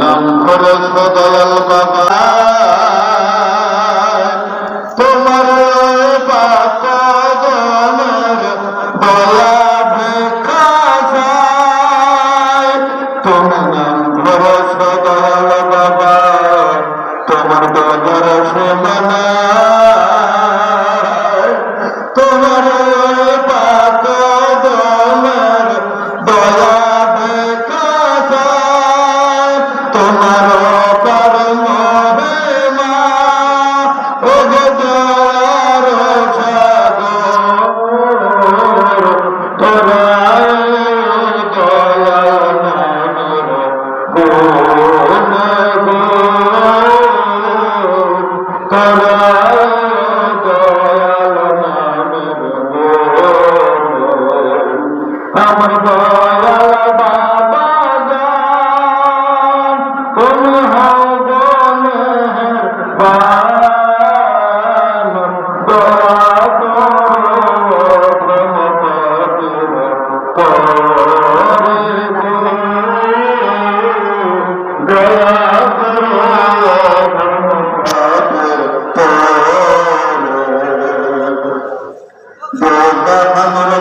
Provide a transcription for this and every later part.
নাম করে সদয়াল বাবা। তোমার পাকদমের দয়া নাম করে সদয়াল বাবা। তোমার দয়ার গুণ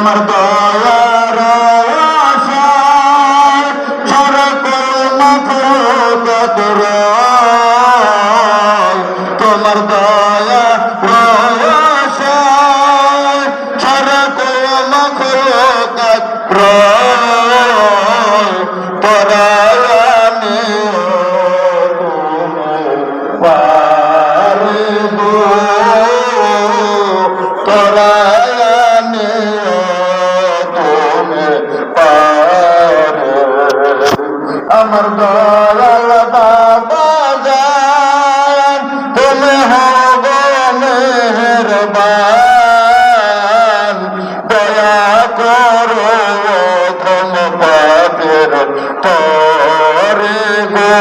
তোমার আমার দয়াল বাবা জান, তুমি হব মেহরবান। দয়া করো ধম পাপের তরে গো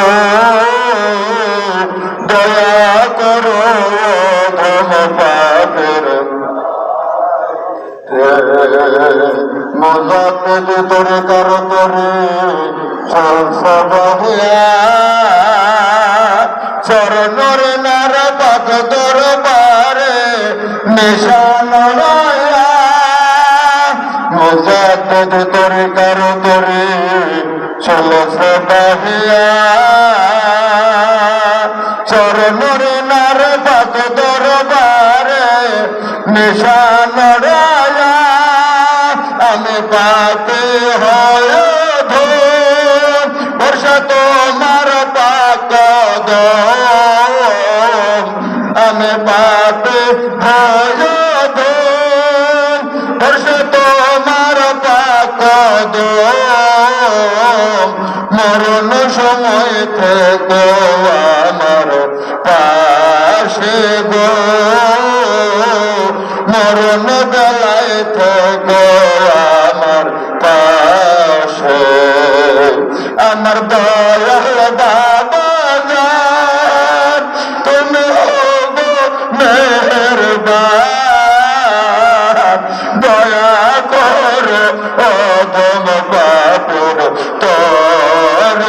দয়া করো মজাতে তোরে কার তোরে চরণর নার পাক দরবারে নিশান মজাতে তোরে কার চল সবহিয়া চরণর নার পাক দরবারে নিশান আমি পাতে পাক মরণ সময় থেকে আমার পাশে গো। মরণ বেলায় থেকে আমার পাশে। আমার দয়াল জান, তুমি হব করো অদম বাপুর তরে